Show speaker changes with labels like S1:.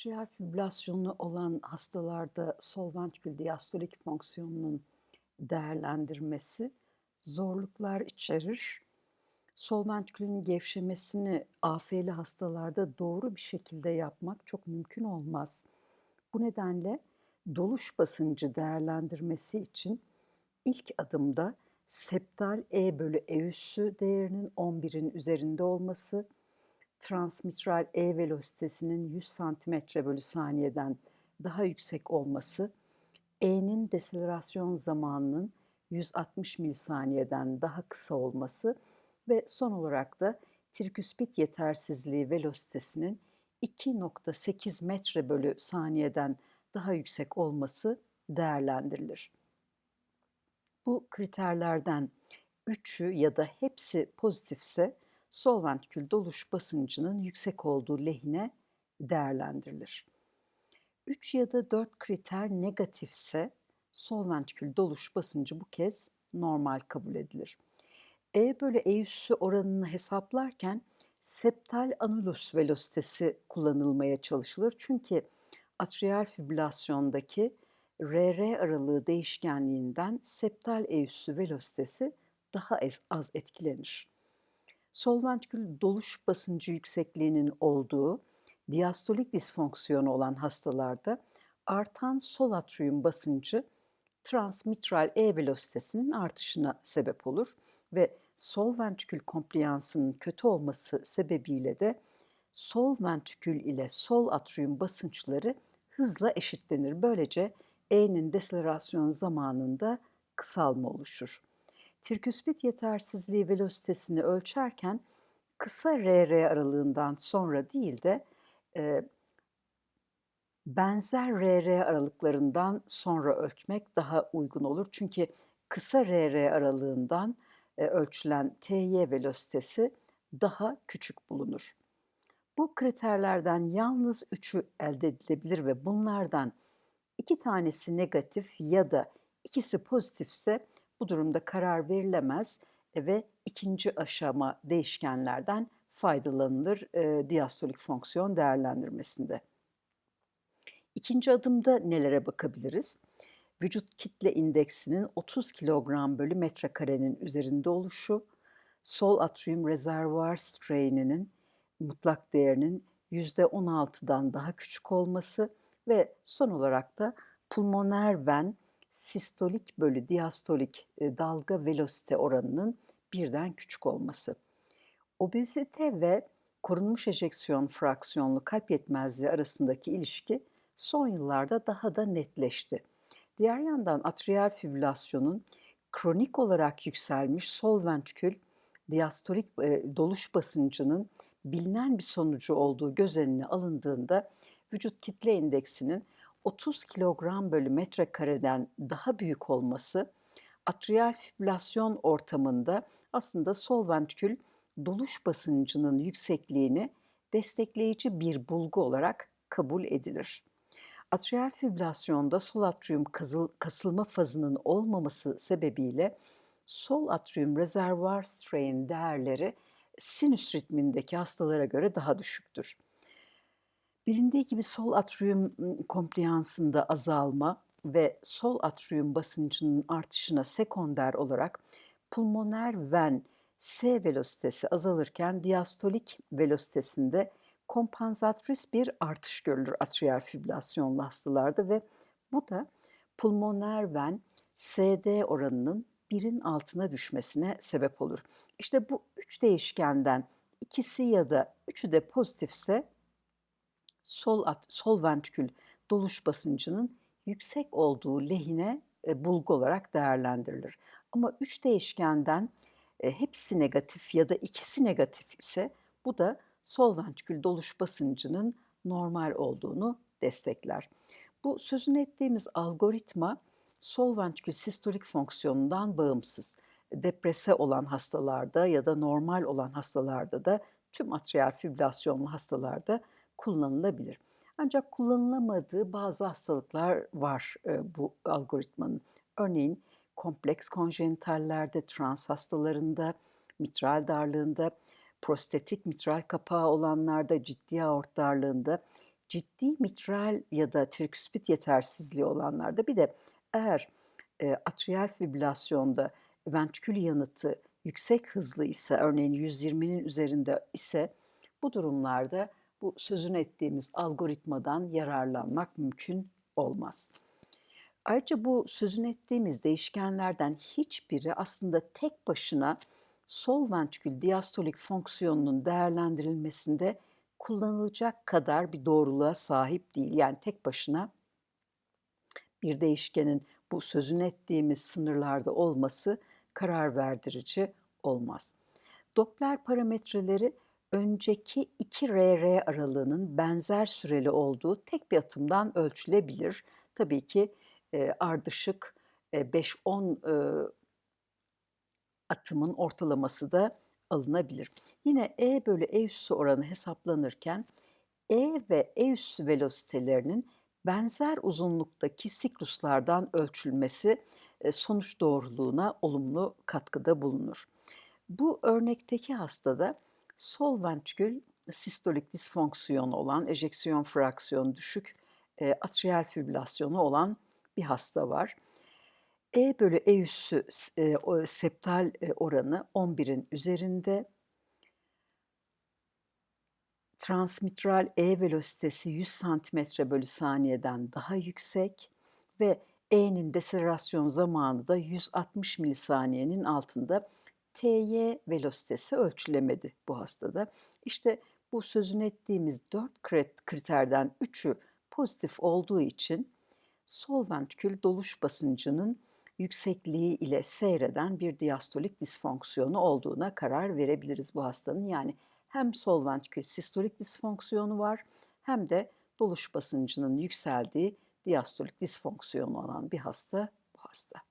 S1: Atrial fibrilasyonu olan hastalarda sol ventrikül diastolik fonksiyonunun değerlendirmesi zorluklar içerir. Sol ventrikülün gevşemesini AF'li hastalarda doğru bir şekilde yapmak çok mümkün olmaz. Bu nedenle doluş basıncı değerlendirmesi için ilk adımda septal E bölü E üssü değerinin 11'in üzerinde olması, transmitral E velositesinin 100 santimetre bölü saniyeden daha yüksek olması, E'nin deselerasyon zamanının 160 milisaniyeden daha kısa olması ve son olarak da triküspit yetersizliği velositesinin 2.8 metre bölü saniyeden daha yüksek olması değerlendirilir. Bu kriterlerden üçü ya da hepsi pozitifse sol ventrikül doluş basıncının yüksek olduğu lehine değerlendirilir. 3 ya da 4 kriter negatifse sol ventrikül doluş basıncı bu kez normal kabul edilir. E bölü E üssü oranını hesaplarken septal anulus velositesi kullanılmaya çalışılır. Çünkü atrial fibrilasyondaki RR aralığı değişkenliğinden septal E üssü velositesi daha az etkilenir. Sol ventrikül doluş basıncı yüksekliğinin olduğu diastolik disfonksiyonu olan hastalarda artan sol atrium basıncı transmitral E velositesinin artışına sebep olur ve sol ventrikül kompliyansının kötü olması sebebiyle de sol ventrikül ile sol atrium basınçları hızla eşitlenir. Böylece E'nin deselerasyon zamanında kısalma oluşur. Triküspit yetersizliği velositesini ölçerken kısa RR aralığından sonra değil de e, benzer RR aralıklarından sonra ölçmek daha uygun olur. Çünkü kısa RR aralığından e, ölçülen TY velositesi daha küçük bulunur. Bu kriterlerden yalnız üçü elde edilebilir ve bunlardan iki tanesi negatif ya da ikisi pozitifse bu durumda karar verilemez ve ikinci aşama değişkenlerden faydalanılır e, diastolik fonksiyon değerlendirmesinde. İkinci adımda nelere bakabiliriz? Vücut kitle indeksinin 30 kilogram bölü metrekarenin üzerinde oluşu, sol atrium rezervuar straininin mutlak değerinin %16'dan daha küçük olması ve son olarak da pulmoner ven sistolik bölü diastolik e, dalga velosite oranının birden küçük olması. Obezite ve korunmuş ejeksiyon fraksiyonlu kalp yetmezliği arasındaki ilişki son yıllarda daha da netleşti. Diğer yandan atrial fibrilasyonun kronik olarak yükselmiş sol ventrikül diastolik e, doluş basıncının bilinen bir sonucu olduğu göz önüne alındığında vücut kitle indeksinin 30 kilogram bölü metrekareden daha büyük olması atrial fibrilasyon ortamında aslında sol ventrikül doluş basıncının yüksekliğini destekleyici bir bulgu olarak kabul edilir. Atrial fibrilasyonda sol atrium kasılma fazının olmaması sebebiyle sol atrium rezervuar strain değerleri sinüs ritmindeki hastalara göre daha düşüktür. Bilindiği gibi sol atrium kompliyansında azalma ve sol atrium basıncının artışına sekonder olarak pulmoner ven S velositesi azalırken diastolik velositesinde kompansatris bir artış görülür atrial fibrilasyonlu hastalarda ve bu da pulmoner ven SD oranının birin altına düşmesine sebep olur. İşte bu üç değişkenden ikisi ya da üçü de pozitifse sol at, sol ventrikül doluş basıncının yüksek olduğu lehine e, bulgu olarak değerlendirilir. Ama üç değişkenden e, hepsi negatif ya da ikisi negatif ise bu da sol ventrikül doluş basıncının normal olduğunu destekler. Bu sözünü ettiğimiz algoritma sol ventrikül sistolik fonksiyonundan bağımsız. Deprese olan hastalarda ya da normal olan hastalarda da tüm atrial fibrilasyonlu hastalarda kullanılabilir. Ancak kullanılamadığı bazı hastalıklar var e, bu algoritmanın. Örneğin kompleks konjenitallerde, trans hastalarında, mitral darlığında, prostetik mitral kapağı olanlarda, ciddi aort darlığında, ciddi mitral ya da triküspit yetersizliği olanlarda bir de eğer, eee, atriyal fibrilasyonda ventrikül yanıtı yüksek hızlıysa, örneğin 120'nin üzerinde ise bu durumlarda bu sözünü ettiğimiz algoritmadan yararlanmak mümkün olmaz. Ayrıca bu sözünü ettiğimiz değişkenlerden hiçbiri aslında tek başına sol ventrikül diastolik fonksiyonunun değerlendirilmesinde kullanılacak kadar bir doğruluğa sahip değil. Yani tek başına bir değişkenin bu sözünü ettiğimiz sınırlarda olması karar verdirici olmaz. Doppler parametreleri önceki iki RR aralığının benzer süreli olduğu tek bir atımdan ölçülebilir. Tabii ki e, ardışık e, 5-10 e, atımın ortalaması da alınabilir. Yine E bölü E üssü oranı hesaplanırken E ve E üssü velositelerinin benzer uzunluktaki sikluslardan ölçülmesi e, sonuç doğruluğuna olumlu katkıda bulunur. Bu örnekteki hastada sol ventrikül sistolik disfonksiyonu olan, ejeksiyon fraksiyonu düşük, e, atriyal fibrilasyonu olan bir hasta var. E bölü E üssü e, o septal e, oranı 11'in üzerinde. Transmitral E velositesi 100 santimetre bölü saniyeden daha yüksek ve E'nin deselerasyon zamanı da 160 milisaniyenin altında. TY velositesi ölçülemedi bu hastada. İşte bu sözünü ettiğimiz 4 kriterden 3'ü pozitif olduğu için sol ventrikül doluş basıncının yüksekliği ile seyreden bir diastolik disfonksiyonu olduğuna karar verebiliriz bu hastanın. Yani hem sol ventrikül sistolik disfonksiyonu var hem de doluş basıncının yükseldiği diastolik disfonksiyonu olan bir hasta bu hasta.